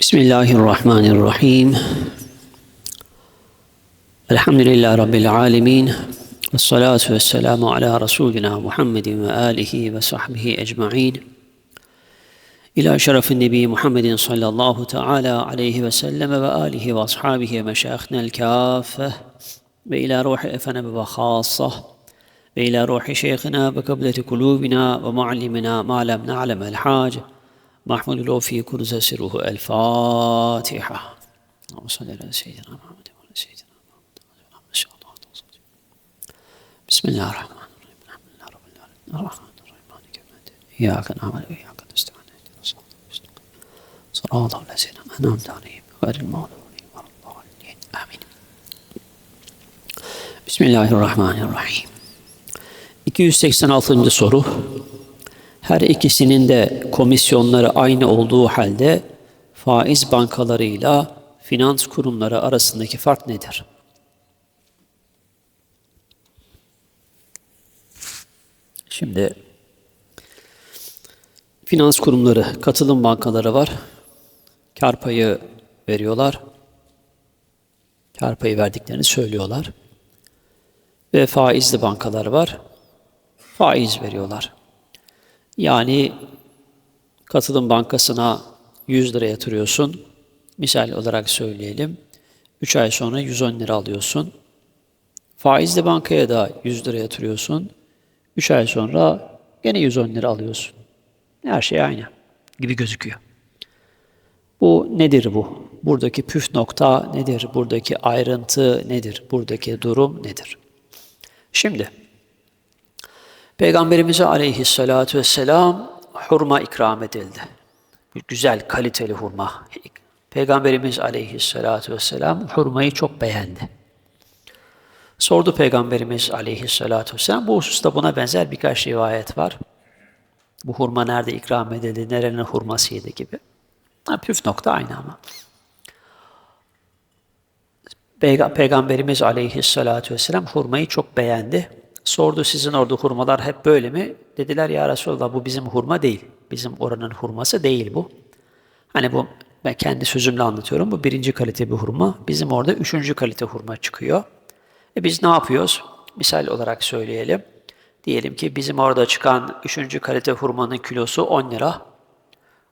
بسم الله الرحمن الرحيم الحمد لله رب العالمين والصلاة والسلام على رسولنا محمد وآله وصحبه أجمعين إلى شرف النبي محمد صلى الله تعالى عليه وسلم وآله وأصحابه ومشايخنا الكافة وإلى روح أفنب وخاصة وإلى روح شيخنا وقبلة قلوبنا ومعلمنا ما لم نعلم الحاجة محمود له في كرز سره الفاتحة. اللهم صل على سيدنا محمد وعلى سيدنا محمد بسم الله الرحمن الرحيم. الحمد لله رب العالمين. الرحمن الرحيم. مالك يوم الدين. إياك نعبد وإياك نستعين. اهدنا الصراط المستقيم. صراط الذين أنعمت عليهم غير المغضوب عليهم ولا الضالين. آمين. بسم الله الرحمن الرحيم. 286. soru her ikisinin de komisyonları aynı olduğu halde faiz bankalarıyla finans kurumları arasındaki fark nedir? Şimdi finans kurumları, katılım bankaları var. Kar payı veriyorlar. Kar payı verdiklerini söylüyorlar. Ve faizli bankalar var. Faiz veriyorlar. Yani katılım bankasına 100 lira yatırıyorsun. Misal olarak söyleyelim. 3 ay sonra 110 lira alıyorsun. Faizli bankaya da 100 lira yatırıyorsun. 3 ay sonra gene 110 lira alıyorsun. Her şey aynı gibi gözüküyor. Bu nedir bu? Buradaki püf nokta nedir? Buradaki ayrıntı nedir? Buradaki durum nedir? Şimdi Peygamberimize aleyhissalatu vesselam hurma ikram edildi. Güzel, kaliteli hurma. Peygamberimiz aleyhissalatu vesselam hurmayı çok beğendi. Sordu Peygamberimiz aleyhissalatu vesselam. Bu hususta buna benzer birkaç rivayet var. Bu hurma nerede ikram edildi, nerenin hurmasıydı gibi. Ha, püf nokta aynı ama. Peyg- Peygamberimiz aleyhissalatu vesselam hurmayı çok beğendi. Sordu sizin orada hurmalar hep böyle mi? Dediler ya Resulallah bu bizim hurma değil. Bizim oranın hurması değil bu. Hani bu ben kendi sözümle anlatıyorum. Bu birinci kalite bir hurma. Bizim orada üçüncü kalite hurma çıkıyor. E biz ne yapıyoruz? Misal olarak söyleyelim. Diyelim ki bizim orada çıkan üçüncü kalite hurmanın kilosu 10 lira.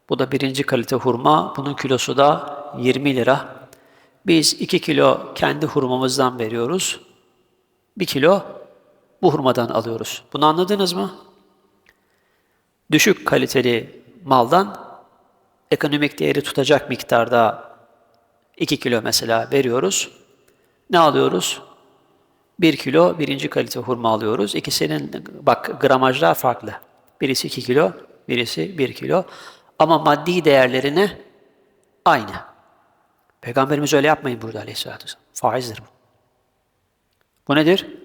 Bu da birinci kalite hurma. Bunun kilosu da 20 lira. Biz 2 kilo kendi hurmamızdan veriyoruz. 1 kilo bu hurmadan alıyoruz. Bunu anladınız mı? Düşük kaliteli maldan ekonomik değeri tutacak miktarda 2 kilo mesela veriyoruz. Ne alıyoruz? 1 kilo birinci kalite hurma alıyoruz. İkisinin bak gramajlar farklı. Birisi 2 kilo, birisi 1 kilo. Ama maddi değerlerine aynı. Peygamberimiz öyle yapmayın burada aleyhissalatü vesselam. Faizdir bu. Bu nedir?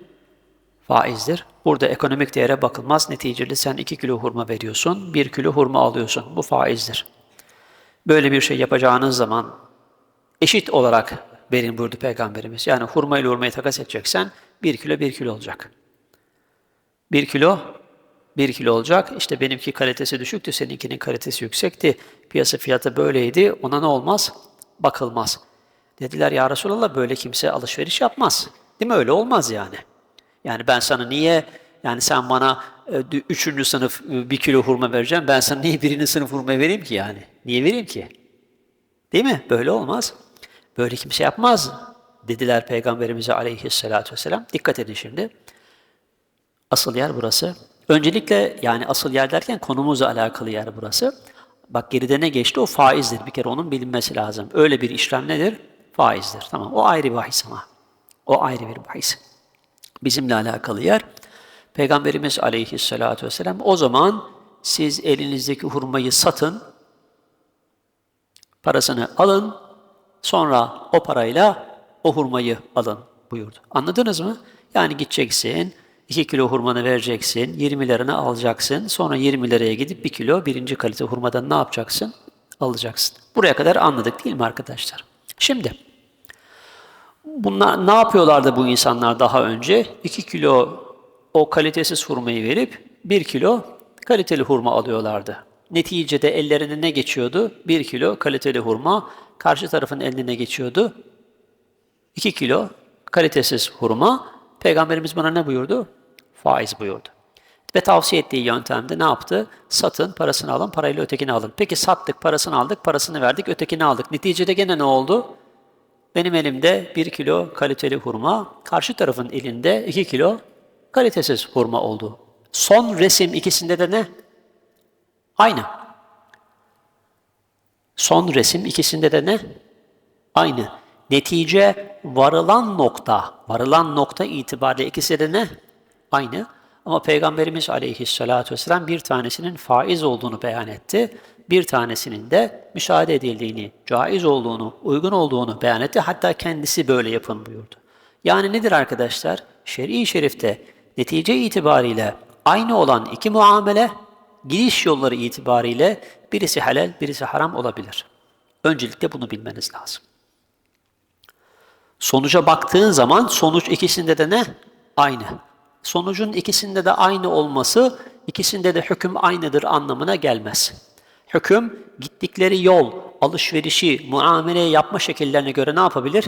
Faizdir. Burada ekonomik değere bakılmaz. Neticede sen 2 kilo hurma veriyorsun, 1 kilo hurma alıyorsun. Bu faizdir. Böyle bir şey yapacağınız zaman eşit olarak verin buyurdu Peygamberimiz. Yani hurma ile hurmayı takas edeceksen 1 kilo 1 kilo olacak. 1 kilo 1 kilo olacak. İşte benimki kalitesi düşüktü, seninkinin kalitesi yüksekti. Piyasa fiyatı böyleydi. Ona ne olmaz? Bakılmaz. Dediler ya Resulallah böyle kimse alışveriş yapmaz. Değil mi? Öyle olmaz yani. Yani ben sana niye, yani sen bana e, üçüncü sınıf e, bir kilo hurma vereceğim, ben sana niye birinci sınıf hurma vereyim ki yani? Niye vereyim ki? Değil mi? Böyle olmaz. Böyle kimse yapmaz dediler Peygamberimize aleyhissalatü vesselam. Dikkat edin şimdi. Asıl yer burası. Öncelikle yani asıl yer derken konumuzla alakalı yer burası. Bak geride ne geçti? O faizdir. Bir kere onun bilinmesi lazım. Öyle bir işlem nedir? Faizdir. Tamam. O ayrı bahis ama. O ayrı bir bahis bizimle alakalı yer. Peygamberimiz aleyhissalatü vesselam o zaman siz elinizdeki hurmayı satın, parasını alın, sonra o parayla o hurmayı alın buyurdu. Anladınız mı? Yani gideceksin, 2 kilo hurmanı vereceksin, 20 lirını alacaksın, sonra 20 liraya gidip 1 kilo birinci kalite hurmadan ne yapacaksın? Alacaksın. Buraya kadar anladık değil mi arkadaşlar? Şimdi, Bunlar ne yapıyorlardı bu insanlar daha önce? 2 kilo o kalitesiz hurmayı verip 1 kilo kaliteli hurma alıyorlardı. Neticede ellerine ne geçiyordu? 1 kilo kaliteli hurma. Karşı tarafın eline ne geçiyordu? 2 kilo kalitesiz hurma. Peygamberimiz buna ne buyurdu? Faiz buyurdu. Ve tavsiye ettiği yöntemde ne yaptı? Satın, parasını alın, parayla ötekini alın. Peki sattık, parasını aldık, parasını verdik, ötekini aldık. Neticede gene ne oldu? Benim elimde 1 kilo kaliteli hurma, karşı tarafın elinde 2 kilo kalitesiz hurma oldu. Son resim ikisinde de ne? Aynı. Son resim ikisinde de ne? Aynı. Netice varılan nokta, varılan nokta itibariyle ikisi de ne? Aynı. Ama Peygamberimiz aleyhissalatü vesselam bir tanesinin faiz olduğunu beyan etti. Bir tanesinin de müşahede edildiğini, caiz olduğunu, uygun olduğunu beyan etti. Hatta kendisi böyle yapın buyurdu. Yani nedir arkadaşlar? Şer'i şerifte netice itibariyle aynı olan iki muamele, gidiş yolları itibariyle birisi helal, birisi haram olabilir. Öncelikle bunu bilmeniz lazım. Sonuca baktığın zaman sonuç ikisinde de ne? Aynı. Sonucun ikisinde de aynı olması, ikisinde de hüküm aynıdır anlamına gelmez. Hüküm gittikleri yol, alışverişi, muamele yapma şekillerine göre ne yapabilir?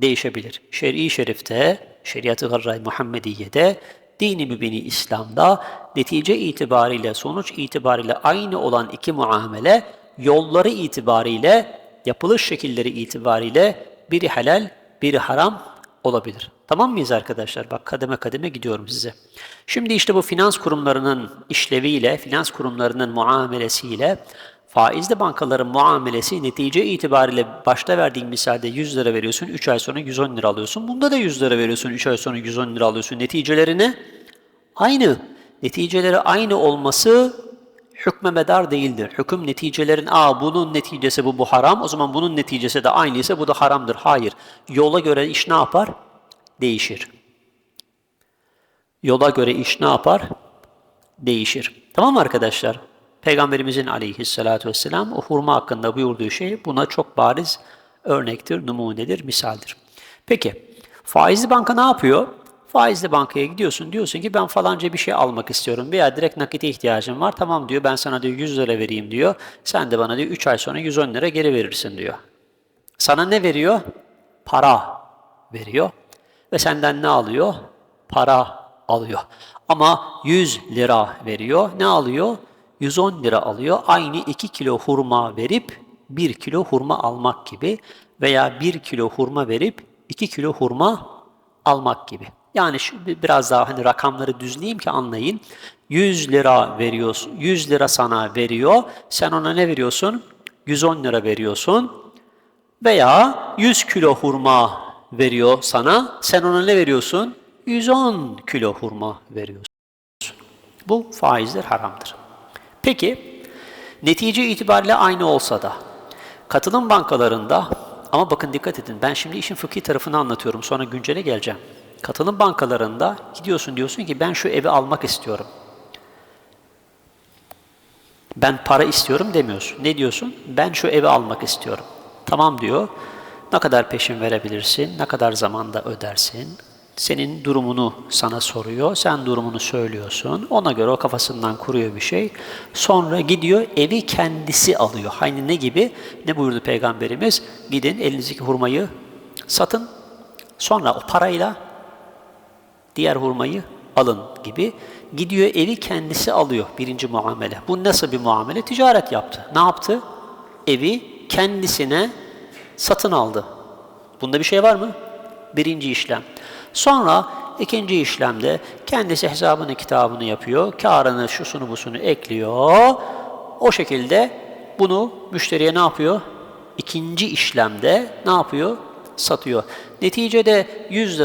Değişebilir. Şer'i şerifte, şeriatı garra Muhammediye'de, dini mübini İslam'da netice itibariyle, sonuç itibariyle aynı olan iki muamele, yolları itibariyle, yapılış şekilleri itibariyle biri helal, biri haram olabilir. Tamam mıyız arkadaşlar? Bak kademe kademe gidiyorum size. Şimdi işte bu finans kurumlarının işleviyle, finans kurumlarının muamelesiyle faizli bankaların muamelesi netice itibariyle başta verdiğim misalde 100 lira veriyorsun, 3 ay sonra 110 lira alıyorsun. Bunda da 100 lira veriyorsun, 3 ay sonra 110 lira alıyorsun. Neticeleri ne? Aynı. Neticeleri aynı olması hükme medar değildir. Hüküm neticelerin, aa bunun neticesi bu, bu haram, o zaman bunun neticesi de aynıysa bu da haramdır. Hayır. Yola göre iş ne yapar? Değişir. Yola göre iş ne yapar? Değişir. Tamam mı arkadaşlar? Peygamberimizin aleyhissalatü vesselam o hurma hakkında buyurduğu şey buna çok bariz örnektir, numunedir, misaldir. Peki, faizli banka ne yapıyor? Faizli bankaya gidiyorsun, diyorsun ki ben falanca bir şey almak istiyorum veya direkt nakite ihtiyacım var. Tamam diyor, ben sana diyor 100 lira vereyim diyor. Sen de bana diyor 3 ay sonra 110 lira geri verirsin diyor. Sana ne veriyor? Para veriyor. Ve senden ne alıyor? Para alıyor. Ama 100 lira veriyor. Ne alıyor? 110 lira alıyor. Aynı 2 kilo hurma verip 1 kilo hurma almak gibi veya 1 kilo hurma verip 2 kilo hurma almak gibi. Yani şu biraz daha hani rakamları düzleyeyim ki anlayın. 100 lira veriyorsun. 100 lira sana veriyor. Sen ona ne veriyorsun? 110 lira veriyorsun. Veya 100 kilo hurma veriyor sana. Sen ona ne veriyorsun? 110 kilo hurma veriyorsun. Bu faizler haramdır. Peki, netice itibariyle aynı olsa da, katılım bankalarında, ama bakın dikkat edin, ben şimdi işin fıkhi tarafını anlatıyorum, sonra güncele geleceğim. Katılım bankalarında gidiyorsun diyorsun ki ben şu evi almak istiyorum. Ben para istiyorum demiyorsun. Ne diyorsun? Ben şu evi almak istiyorum. Tamam diyor. Ne kadar peşin verebilirsin? Ne kadar zamanda ödersin? Senin durumunu sana soruyor. Sen durumunu söylüyorsun. Ona göre o kafasından kuruyor bir şey. Sonra gidiyor evi kendisi alıyor. Hani ne gibi? Ne buyurdu Peygamberimiz? Gidin elinizdeki hurmayı satın. Sonra o parayla diğer hurmayı alın gibi. Gidiyor evi kendisi alıyor birinci muamele. Bu nasıl bir muamele? Ticaret yaptı. Ne yaptı? Evi kendisine satın aldı. Bunda bir şey var mı? Birinci işlem. Sonra ikinci işlemde kendisi hesabını kitabını yapıyor. Karını şusunu busunu ekliyor. O şekilde bunu müşteriye ne yapıyor? İkinci işlemde ne yapıyor? Satıyor. Neticede 100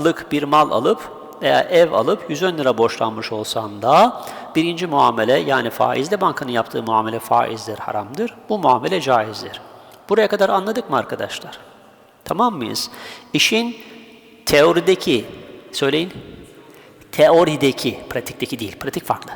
liralık bir mal alıp veya ev alıp 110 lira borçlanmış olsan da birinci muamele yani faizle bankanın yaptığı muamele faizdir, haramdır. Bu muamele caizdir. Buraya kadar anladık mı arkadaşlar? Tamam mıyız? İşin teorideki, söyleyin, teorideki, pratikteki değil, pratik farklı.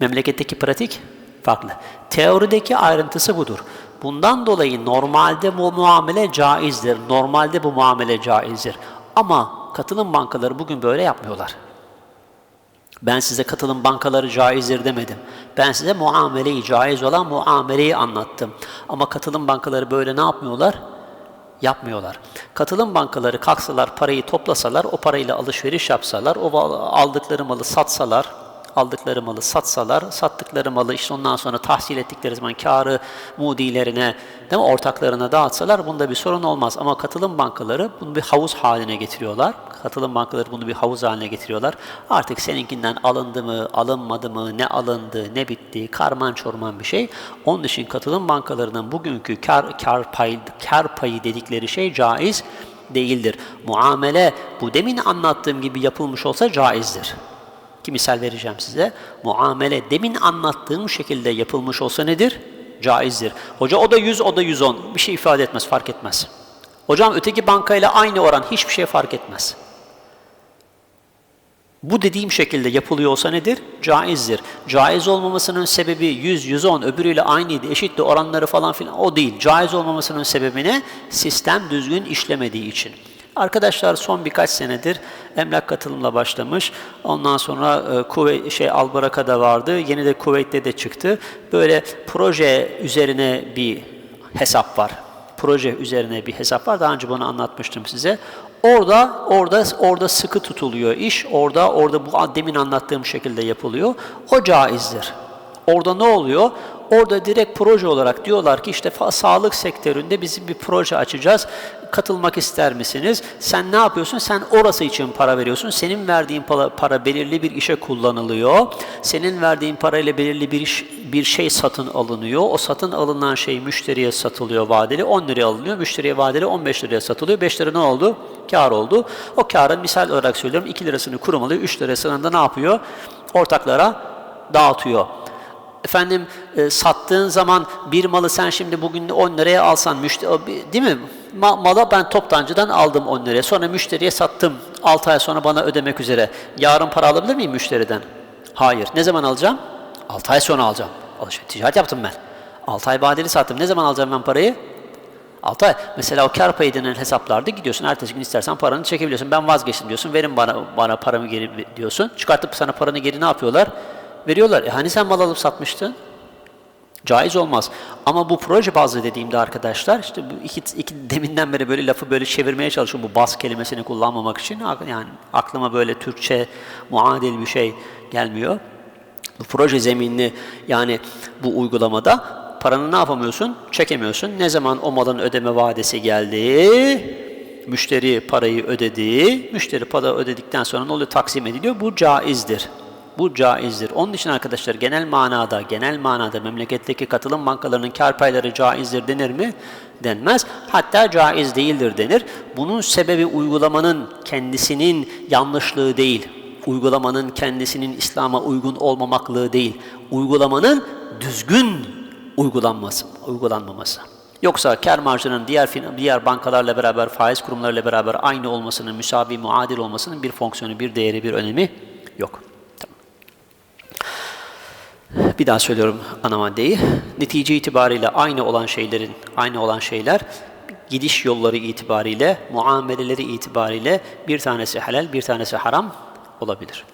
Memleketteki pratik farklı. Teorideki ayrıntısı budur. Bundan dolayı normalde bu muamele caizdir. Normalde bu muamele caizdir. Ama katılım bankaları bugün böyle yapmıyorlar. Ben size katılım bankaları caizdir demedim. Ben size muameleyi, caiz olan muameleyi anlattım. Ama katılım bankaları böyle ne yapmıyorlar? Yapmıyorlar. Katılım bankaları kalksalar, parayı toplasalar, o parayla alışveriş yapsalar, o aldıkları malı satsalar, aldıkları malı satsalar, sattıkları malı işte ondan sonra tahsil ettikleri zaman karı mudilerine, değil mi, ortaklarına dağıtsalar bunda bir sorun olmaz. Ama katılım bankaları bunu bir havuz haline getiriyorlar. Katılım bankaları bunu bir havuz haline getiriyorlar. Artık seninkinden alındı mı, alınmadı mı, ne alındı, ne bitti, karman çorman bir şey. Onun için katılım bankalarının bugünkü kar, kar, payı, kar payı dedikleri şey caiz değildir. Muamele bu demin anlattığım gibi yapılmış olsa caizdir. Ki misal vereceğim size. Muamele demin anlattığım şekilde yapılmış olsa nedir? Caizdir. Hoca o da 100, o da 110. Bir şey ifade etmez, fark etmez. Hocam öteki bankayla aynı oran hiçbir şey fark etmez. Bu dediğim şekilde yapılıyor olsa nedir? Caizdir. Caiz olmamasının sebebi 100, 110 öbürüyle aynıydı, eşitti oranları falan filan o değil. Caiz olmamasının sebebi ne? Sistem düzgün işlemediği için. Arkadaşlar son birkaç senedir emlak katılımla başlamış. Ondan sonra e, Kuveyt şey Albaraka'da vardı. Yeni de Kuveyt'te de çıktı. Böyle proje üzerine bir hesap var. Proje üzerine bir hesap var. Daha önce bunu anlatmıştım size. Orada orada orada sıkı tutuluyor iş. Orada orada bu demin anlattığım şekilde yapılıyor. O caizdir. Orada ne oluyor? Orada direkt proje olarak diyorlar ki işte sağlık sektöründe bizim bir proje açacağız. Katılmak ister misiniz? Sen ne yapıyorsun? Sen orası için para veriyorsun. Senin verdiğin para, para belirli bir işe kullanılıyor. Senin verdiğin parayla belirli bir iş, bir şey satın alınıyor. O satın alınan şey müşteriye satılıyor vadeli. 10 liraya alınıyor. Müşteriye vadeli 15 liraya satılıyor. 5 lira ne oldu? Kar oldu. O karın misal olarak söylüyorum 2 lirasını kurum alıyor. 3 lirasını da ne yapıyor? Ortaklara dağıtıyor. Efendim e, sattığın zaman bir malı sen şimdi bugün 10 liraya alsan müşteri değil mi? Ma- mala ben toptancıdan aldım 10 liraya. Sonra müşteriye sattım. 6 ay sonra bana ödemek üzere. Yarın para alabilir miyim müşteriden? Hayır. Ne zaman alacağım? 6 ay sonra alacağım. Alışveriş ticaret yaptım ben. 6 ay vadeli sattım. Ne zaman alacağım ben parayı? 6 ay. Mesela o kar payı denen hesaplarda gidiyorsun. Ertesi gün istersen paranı çekebiliyorsun. Ben vazgeçtim diyorsun. Verin bana bana paramı geri diyorsun. Çıkartıp sana paranı geri ne yapıyorlar? Veriyorlar. E hani sen mal alıp satmıştın? Caiz olmaz. Ama bu proje bazlı dediğimde arkadaşlar işte bu iki, iki deminden beri böyle lafı böyle çevirmeye çalışıyorum bu baz kelimesini kullanmamak için. Yani aklıma böyle Türkçe muadil bir şey gelmiyor. Bu proje zeminli yani bu uygulamada paranı ne yapamıyorsun? Çekemiyorsun. Ne zaman o malın ödeme vadesi geldi? Müşteri parayı ödedi. Müşteri para ödedikten sonra ne oluyor? Taksim ediliyor. Bu caizdir. Bu caizdir. Onun için arkadaşlar genel manada, genel manada memleketteki katılım bankalarının kar payları caizdir denir mi? Denmez. Hatta caiz değildir denir. Bunun sebebi uygulamanın kendisinin yanlışlığı değil. Uygulamanın kendisinin İslam'a uygun olmamaklığı değil. Uygulamanın düzgün uygulanması, uygulanmaması. Yoksa kar marjının diğer diğer bankalarla beraber, faiz kurumlarıyla beraber aynı olmasının, müsavi, muadil olmasının bir fonksiyonu, bir değeri, bir önemi yok. Bir daha söylüyorum ana maddeyi. Netice itibariyle aynı olan şeylerin, aynı olan şeyler gidiş yolları itibariyle, muameleleri itibariyle bir tanesi helal, bir tanesi haram olabilir.